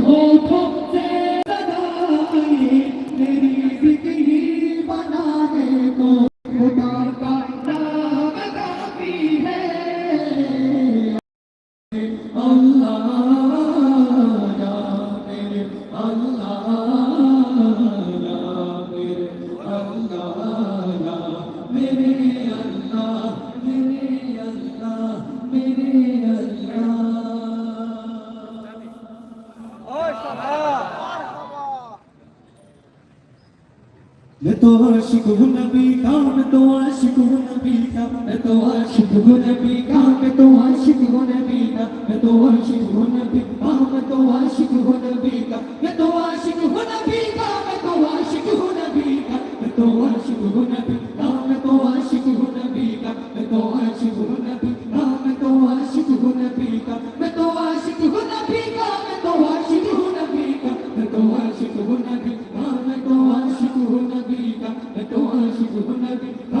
होठों से सदाई मेरी जिंदगी बनाने को खुदा का नाम काफी है अल्लाह या मेरे अल्लाह عاشق ہوں نبی کا میں تو عاشق ہوں نبی کا میں تو عاشق ہوں نبی کا میں تو عاشق ہوں نبی کا میں تو عاشق ہوں نبی کا میں تو عاشق ہوں نبی کا میں تو 不能欺负我们的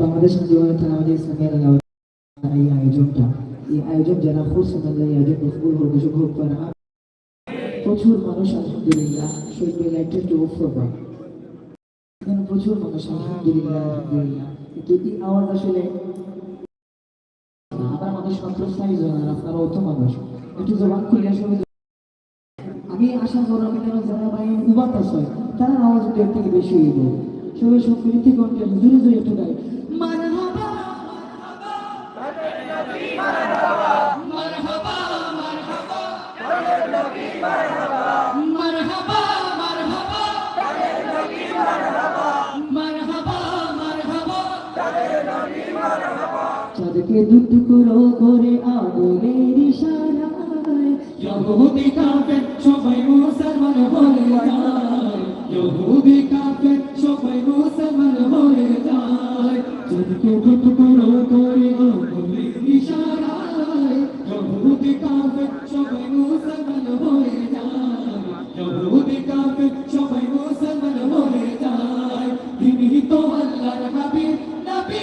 বাংলাদেশ নদীবাজার থানা আমাদের ইসলামিয়া এই আয়োজনটা, এই আয়োজন যারা করছেন, আল্লাহ এই আয়োজন মকবুল হোক হোক পারে প্রচুর মানুষ, আলহামদুলিল্লাহ অফ করবা এখানে প্রচুর মানুষ, আলহামদুলিল্লাহ আলহামদুলিল্লাহ। কিন্তু এই আওয়াজ আসলে আমার মানুষ মাত্র সাইজ আর আপনারা অত মানুষ। একটু জবান খুলে আমি আশা করো, আমি যারা উবাতাস হয় তার আওয়াজ একটু বেশি হইব। সবাই সব একটু চাঁদকে দুটুকরো করে আগুনের ইশারায়। ইহুদি কাফের, সবাই মুসলমান হয়ে যায়। ইহুদি কাফের, সবাই মুসলমান হয়ে যায়। চাঁদকে দুটুকরো করে আগুনের ইশারায়। ইহুদি কাফের, সবাই মুসলমান হয়ে যায়। ইহুদি কাফের, সবাই মুসলমান হয়ে যায়। তিনি তো আল্লাহর হাবিব নবী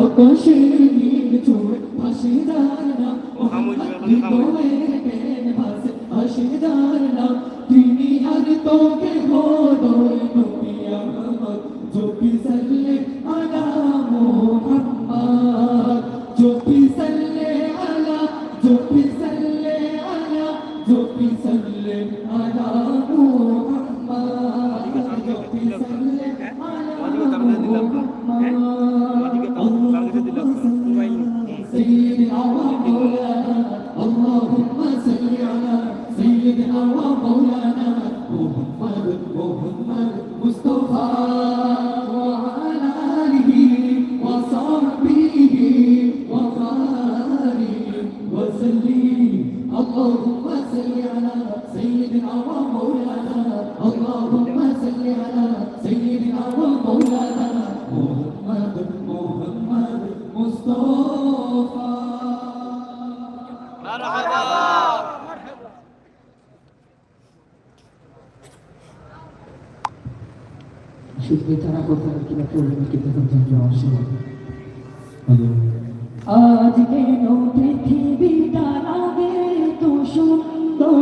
আকাশে নীল চোর ভাসে দাঁড়া মোহাম্মদ বিদোয়ের প্রেম ভাসে ভাসে দাঁড়া على سيدنا ومولانا محمد محمد مصطفى وعلى آله وصحبه وخاله وسلم. اللهم صل على سيدنا ومولانا. اللهم صل على سيدنا ومولانا তারা কোথায় কিনা করবেন কিন্তু তখন যাওয়ার সময় আজ কেন পৃথিবী তারা তো সুন্দর।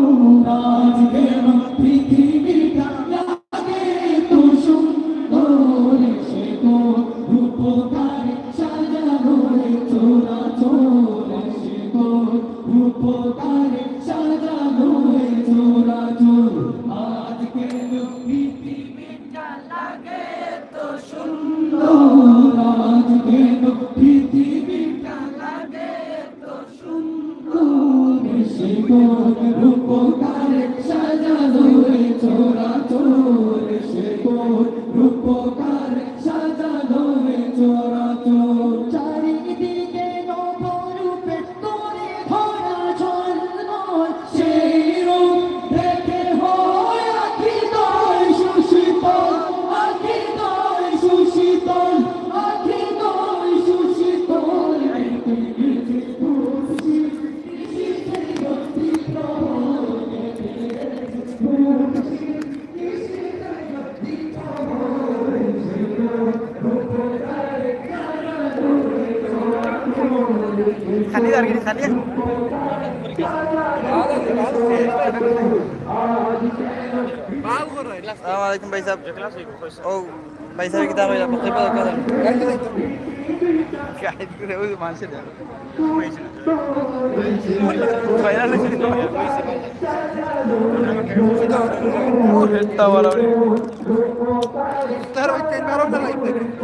আজ কেন পৃথিবীটা রূপকারে खाली जा रही खाली वालेकुम भाई साहब ओ भाई साहब किताब है आपको पता क्या क्या है वो मान से दे फाइनल से तो मोर है तवा वाला तर होते ना ना लाइक